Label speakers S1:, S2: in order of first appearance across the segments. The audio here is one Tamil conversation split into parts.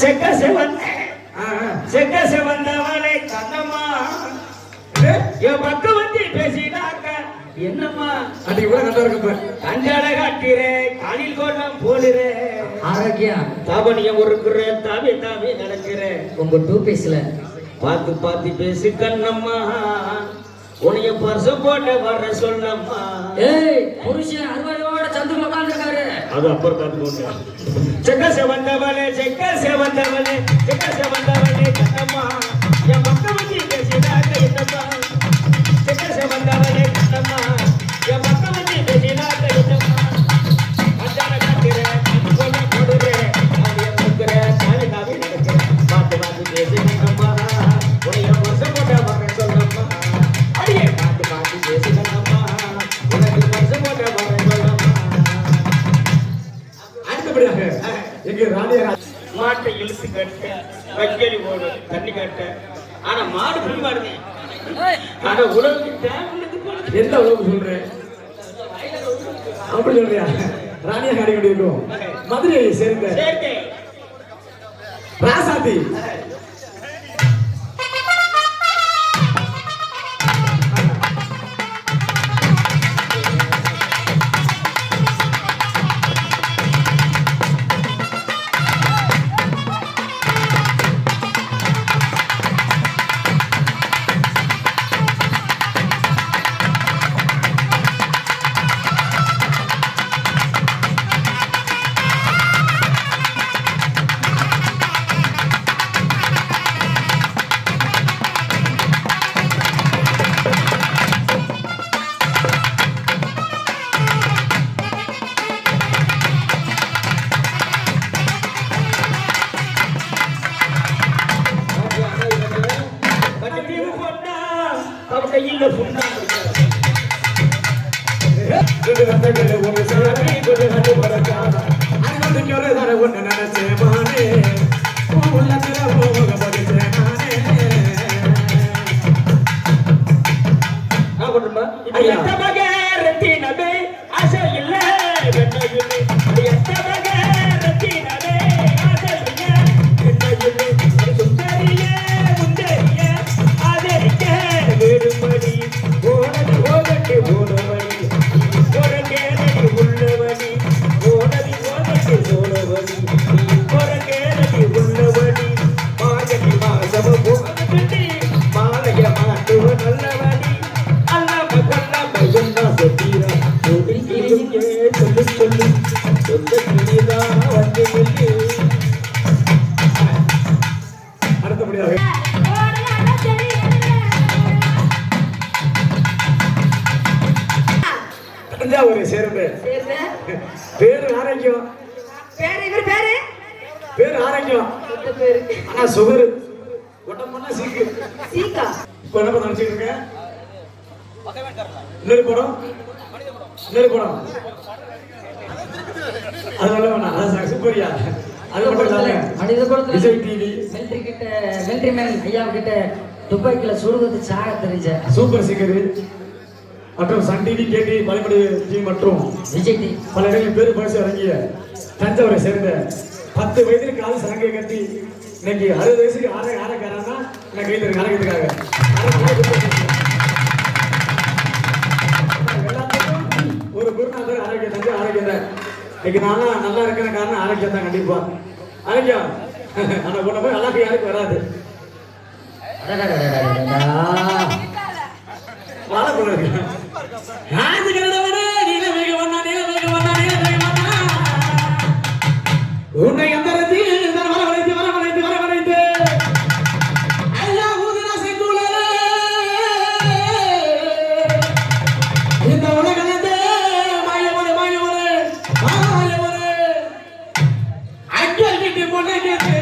S1: செவன்.
S2: ஆ, ஆ.
S1: செக்க செவந்தவளை கண்ணம்மா? என் பக்கம் வந்து பேசினாக்க என்னம்மா?
S2: அன்னைக்கு கூட நல்லா இருக்கு.
S1: கண்டாட காட்டுறே காலில் கோலம் போடுறே.
S3: ஆரோக்கியம்
S1: தாபனியம் உருக்குற தாவி தாவி நடக்கிற.
S3: உங்க டூ பீஸ்ல
S1: பார்த்து பார்த்து பேசு கண்ணம்மா. உனைய பர்சம் போட்ட வர்ற சொல்லம்மா.
S3: ஏய் புருஷன் சந்திரன் உட்காந்துருக்காரு
S1: அது அப்புறம் பார்த்துக்கோங்க செக்க செவந்தவளே செக்க செவந்தவளே செக்க செவந்தவளே மாட்டை இழுத்து கட்ட வைக்கலி ஓடும் தண்ணி கட்ட. ஆனா மாடு புலி மாடுங்க. ஆனா போல.
S2: எந்த அளவுக்கு சொல்றேன் அப்படி சொல்றியா? ராணியா காடி கொண்டு இருக்கும் மதுரையை சேர்ந்த
S1: சேர்க்கை.
S2: ஐயா. ஆரோக்கியம் ஆனா சுகரு. உடம்புனா சீக்கு.
S4: சீகா
S2: இப்போ என்ன பண்ண வச்சுட்டு இருக்கேன் இன்னொரு படம்? இன்னொரு படம். அது நல்ல வேணாம் அது சூப்பரியா அது மட்டும் இல்லாம
S3: மனித குலத்துல
S2: விஜய் டிவி
S3: மிலிட்ரி கிட்ட மிலிட்ரி மேன் ஐயா கிட்ட துப்பாக்கில சுடுவது சாக தெரிஞ்ச.
S2: சூப்பர் சிங்கர் மற்றும் சன் டிவி கேடி மலைமடி டிவி மற்றும்
S3: விஜய்
S2: பல இடங்களில் பேரு பரிசு வழங்கிய தஞ்சாவூரை சேர்ந்த பத்து வயதுல கால் சலங்கை கட்டி இன்னைக்கு அறுபது வயசுக்கு ஆற ஆரக்காரன்னா நான் கையில் இருக்கு ஆரோக்கியத்துக்காக எல்லாத்துக்கும் ஒரு குருநாதர் ஆரோக்கியம் தந்து ஆரோக்கியம் தான் இன்னைக்கு நானும் நல்லா இருக்கிற காரணம் ஆரோக்கியம் தான் கண்டிப்பா. ஆரோக்கியம். ஆனா கொண்ட போய் அழகு யாருக்கு வராது? வாழ ஆதி உன்னை எந்தரத்தில் வரவழைத்து, வரவழைத்து, வரவழைத்து. ஐயா, ஊதுனா செங்குழலே. இந்த உலகளந்தே மாயவனே, மாயவனே, மாயவனே. அங்கே கிட்டி பொண்ணை கேட்டு,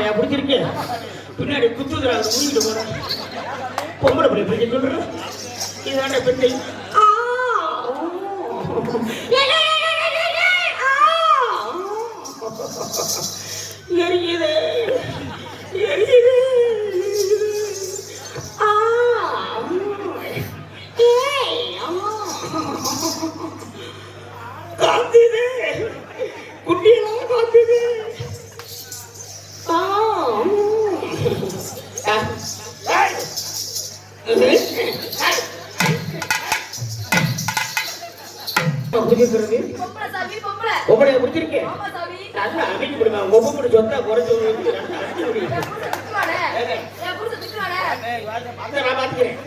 S1: ஆம்பளையா பிடிச்சிருக்கு. பின்னாடி குத்துக்கிறாங்க முடிக்கிட்டு போறேன். பொம்பளை பிள்ளை பிடிக்க சொல்றேன் இதாண்ட பெண்ணை ஏய். பிடிச்சிருக்கிறது நல்லா அமைக்க முடியுமா ஒவ்வொரு சொத்தா குறைச்சு நான் பார்த்துக்கிறேன்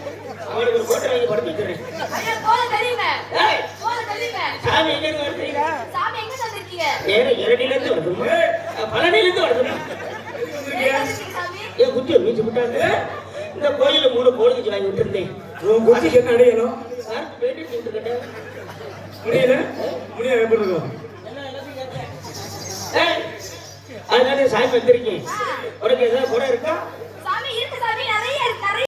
S1: அவனுக்கு ஒரு கோட்டை வாங்கி படுத்து வச்சுறேன் சாமி எங்க இருந்து வருது
S4: சாமி எங்க
S1: இரடில இருந்து பழனில இருந்து ஏன் மீச்சு விட்டாங்க இந்த கோயில மூணு கோழிக்கு வாங்கி விட்டுருந்தேன்.
S2: உன் குச்சிக்கு என்ன அடையணும்?
S1: யாருக்கு பேட்டி கூப்பிட்டுக்கிட்டேன்
S2: முடியல? முடியல எப்படி இருக்கும்?
S1: அதனால சாமி வந்திருக்கேன் உனக்கு ஏதாவது குறை இருக்கா?